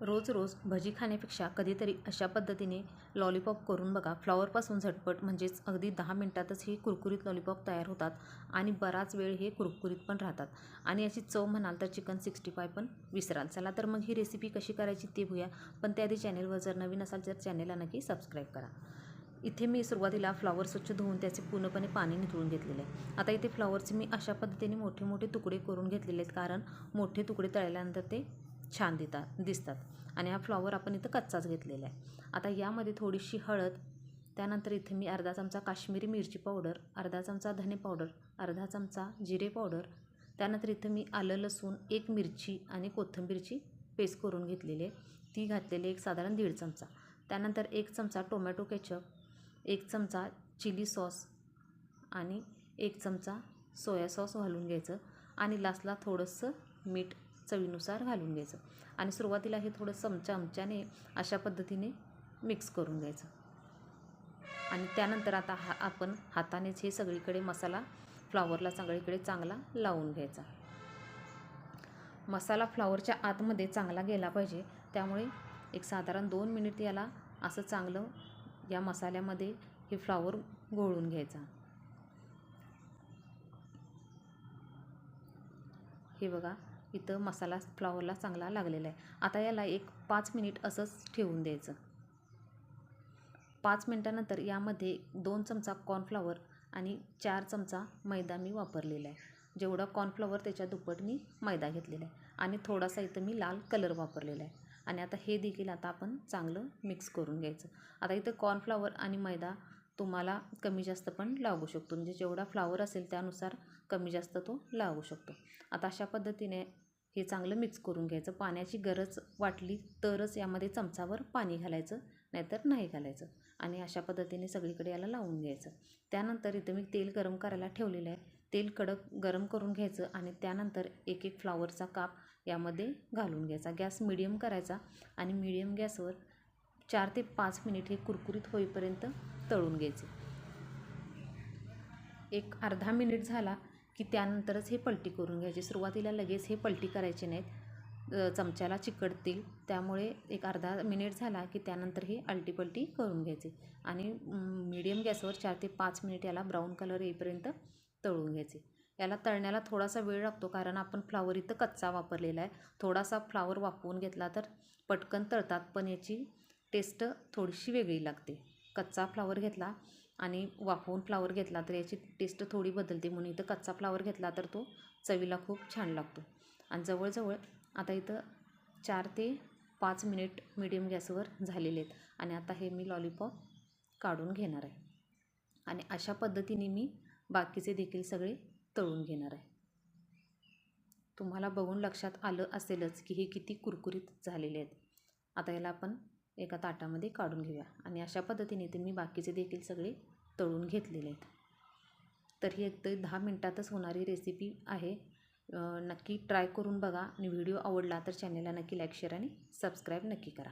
रोज रोज भजी खाण्यापेक्षा कधीतरी अशा पद्धतीने लॉलीपॉप करून बघा. फ्लॉवरपासून झटपट म्हणजेच अगदी दहा मिनटातच हे कुरकुरीत लॉलीपॉप तयार होतात आणि बराच वेळ हे कुरकुरीत पण राहतात. आणि याची चव म्हणाल तर चिकन सिक्स्टी फाय पण विसराल. चला तर मग ही रेसिपी कशी करायची ते बघूया. पण त्याआधी चॅनेलवर जर नवीन असाल तर चॅनेलला नक्की सबस्क्राईब करा. इथे मी सुरुवातीला फ्लॉवर स्वच्छ धुवून त्याचे पूर्णपणे पाणी निथळून घेतलेले आहे. आता इथे फ्लॉवरचे मी अशा पद्धतीने मोठे मोठे तुकडे करून घेतलेले आहेत. कारण मोठे तुकडे तळल्यानंतर ते छान देतात दिसतात. आणि हा फ्लॉवर आपण इथं कच्चाच घेतलेला आहे. आता यामध्ये थोडीशी हळद त्यानंतर इथे मी अर्धा चमचा काश्मीरी मिरची पावडर अर्धा चमचा धने पावडर अर्धा चमचा जिरे पावडर त्यानंतर इथं मी आलं लसूण एक मिरची आणि कोथिंबीरची पेस्ट करून घेतलेली आहे. ती घातलेली एक साधारण दीड चमचा. त्यानंतर एक चमचा टोमॅटो केचप एक चमचा चिली सॉस आणि एक चमचा सोया सॉस घालून घ्यायचं. आणि लास्टला थोडंसं मीठ चवीनुसार घालून घ्यायचं. आणि सुरुवातीला हे थोडं चमचा चमच्याने अशा पद्धतीने मिक्स करून घ्यायचं. आणि त्यानंतर आता हा आपण हातानेच हे सगळीकडे मसाला फ्लावरला सगळीकडे चांगला लावून घ्यायचा. मसाला फ्लावरच्या आतमध्ये चांगला गेला पाहिजे. त्यामुळे एक साधारण दोन मिनिट याला असं चांगलं या मसाल्यामध्ये हे फ्लावर घोळून घ्यायचा. हे बघा इथं मसाला फ्लावरला चांगला लागलेला आहे. आता याला एक पाच मिनिट असंच ठेवून द्यायचं. पाच मिनटानंतर यामध्ये दोन चमचा कॉर्नफ्लावर आणि चार चमचा मैदा मी वापरलेला आहे. जेवढा कॉर्नफ्लावर त्याच्या दुप्पट मी मैदा घेतलेला आहे. आणि थोडासा इथं मी लाल कलर वापरलेला आहे. आणि आता हे देखील आता आपण चांगलं मिक्स करून घ्यायचं. आता इथं कॉर्नफ्लावर आणि मैदा तुम्हाला कमी जास्त पण लागू शकतो. म्हणजे जेवढा फ्लावर असेल त्यानुसार कमी जास्त तो लागू शकतो. आता अशा पद्धतीने हे चांगलं मिक्स करून घ्यायचं. पाण्याची गरज वाटली तरच यामध्ये चमचावर पाणी घालायचं नाहीतर नाही घालायचं. आणि अशा पद्धतीने सगळीकडे याला लावून घ्यायचं. त्यानंतर इथं मी तेल गरम करायला ठेवलेलं आहे. तेल कडक गरम करून घ्यायचं आणि त्यानंतर एक एक फ्लावरचा काप यामध्ये घालून घ्यायचा. गॅस मिडियम करायचा आणि मिडियम गॅसवर चार ते पाच मिनिट हे कुरकुरीत होईपर्यंत तळून घ्यायचे. एक अर्धा मिनिट झाला की त्यानंतरच हे पलटी करून घ्यायची. सुरुवातीला लगेच हे पलटी करायचे नाहीत. चमच्याला चिकटतील. त्यामुळे एक अर्धा मिनिट झाला की त्यानंतर हे अल्टीपलटी करून घ्यायचे. आणि मीडियम गॅसवर चार ते पाच मिनिट याला ब्राऊन कलर येईपर्यंत तळून घ्यायचे. याला तळण्याला थोडासा वेळ लागतो कारण आपण फ्लावर इथं कच्चा वापरलेला आहे. थोडासा फ्लावर वापरून घेतला तर पटकन तळतात. पण याची टेस्ट थोडीशी वेगळी लागते. कच्चा फ्लावर घेतला आणि वाफवून फ्लावर घेतला तर याची टेस्ट थोडी बदलते. म्हणून इथं कच्चा फ्लावर घेतला तर तो चवीला खूप छान लागतो. आणि जवळजवळ आता इथं चार ते पाच मिनिट मिडियम गॅसवर झालेले आहेत. आणि आता हे मी लॉलीपॉप काढून घेणार आहे. आणि अशा पद्धतीने मी बाकीचे देखील सगळे तळून घेणार आहे. तुम्हाला बघून लक्षात आलं असेलच की हे किती कुरकुरीत झालेले आहेत. आता याला आपण एका ताटामध्ये काढून घेऊया. आणि अशा पद्धतीने ते मी बाकीचे देखील सगळे तळून घेतलेले आहेत. तर ही एक दहा मिनटातच होणारी रेसिपी आहे. नक्की ट्राय करून बघा. आणि व्हिडिओ आवडला तर चॅनलला नक्की लाईक शेअर आणि सबस्क्राईब नक्की करा.